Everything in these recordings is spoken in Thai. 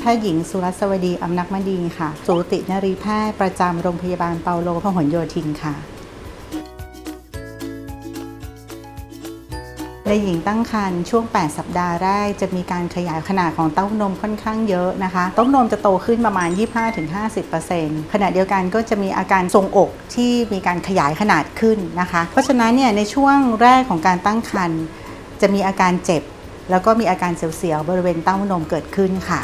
แพทย์หญิงสุรัสวดีอำนักมดีค่ะ สูตินรีแพทย์ประจำโรงพยาบาลเปาโลพหลโยธินค่ะในหญิงตั้งครรภ์ช่วง 8 สัปดาห์แรกจะมีการขยายขนาดของเต้านมค่อนข้างเยอะนะคะเต้านมจะโตขึ้นประมาณ 25-50%ขณะเดียวกันก็จะมีอาการทรงอกที่มีการขยายขนาดขึ้นนะคะ เพราะฉะนั้นเนี่ยในช่วงแรกของการตั้งครรภ์จะมีอาการเจ็บ แล้วก็มีอาการเสียวๆบริเวณเต้านมเกิดขึ้นค่ะ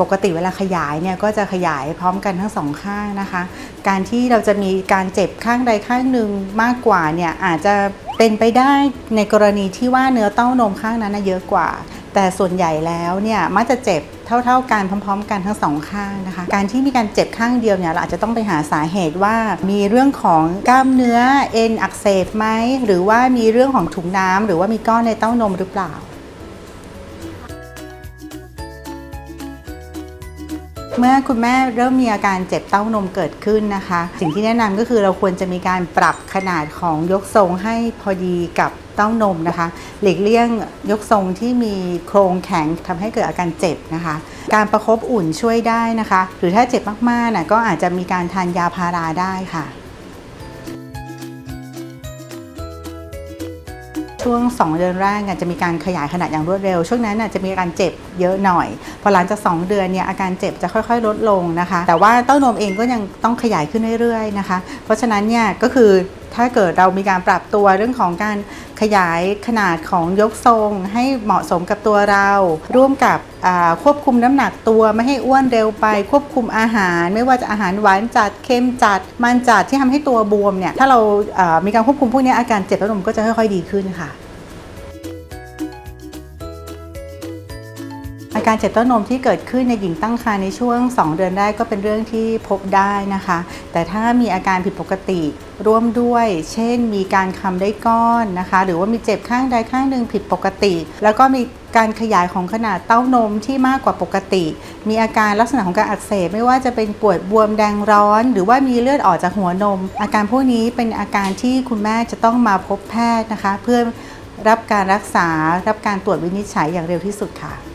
ปกติเวลาขยายเนี่ยก็จะขยายพร้อมกันทั้งสองข้างนะคะ การที่เราจะมีการเจ็บข้างใดข้างหนึ่งมากกว่าเนี่ยอาจจะเป็นไปได้ในกรณีที่ว่าเนื้อเต้านมข้างนั้นเยอะกว่า แต่ส่วนใหญ่แล้วเนี่ยมักจะเจ็บเท่าๆกันพร้อม ๆ กันทั้งสองข้างนะคะ การที่มีการเจ็บข้างเดียวเนี่ยเราอาจจะต้องไปหาสาเหตุว่า มีเรื่องของกล้ามเนื้อเอ็นอักเสบไหมหรือว่ามีเรื่องของถุงน้ำหรือว่ามีก้อนในเต้านมหรือเปล่า เมื่อคุณแม่เริ่มมีอาการเจ็บเต้านมเกิดขึ้นนะคะ สิ่งที่แนะนำก็คือเราควรจะมีการปรับขนาดของยกทรงให้พอดีกับเต้านมนะคะ หลีกเลี่ยงยกทรงที่มีโครงแข็งทำให้เกิดอาการเจ็บนะคะ การประคบอุ่นช่วยได้นะคะ หรือถ้าเจ็บมากๆนะก็อาจจะมีการทานยาพาราได้ค่ะ ช่วง 2 เดือนแรกจะมีการขยายขนาดอย่างรวดเร็ว ช่วงนั้นจะมีการเจ็บเยอะหน่อย พอหลังจาก 2 เดือนเนี่ยอาการเจ็บจะค่อยๆ ลดลงนะคะ แต่ว่าเต้านมเองก็ยังต้องขยายขึ้นเรื่อยๆนะคะ เพราะฉะนั้นเนี่ยก็คือ ถ้าเกิดเรามีการปรับตัวเรื่องของการขยายขนาดของยกทรง ให้เหมาะสมกับตัวเรา ร่วมกับควบคุมน้ำหนักตัวไม่ให้อ้วนเร็วไป ควบคุมอาหาร ไม่ว่าจะอาหารหวานจัดเค็มจัด มันจัดที่ทำให้ตัวบวมเนี่ยถ้าเรามีการควบคุมพวกนี้อาการเจ็บระดมก็จะค่อยๆดีขึ้นค่ะ อาการเจ็บเต้านมที่เกิดขึ้นในหญิงตั้งครรภ์ในช่วง 2 เดือนแรกก็เป็นเรื่องที่พบได้นะคะ แต่ถ้ามีอาการผิดปกติร่วมด้วย เช่น มีการคำได้ก้อนนะคะ หรือว่ามีเจ็บข้างใดข้างหนึ่งผิดปกติ แล้วก็มีการขยายของขนาดเต้านมที่มากกว่าปกติ มีอาการลักษณะของการอักเสบไม่ว่าจะเป็นปวดบวมแดงร้อน หรือว่ามีเลือดออกจากหัวนม อาการพวกนี้เป็นอาการที่คุณแม่จะต้องมาพบแพทย์นะคะ เพื่อรับการรักษารับการตรวจวินิจฉัยอย่างเร็วที่สุดค่ะ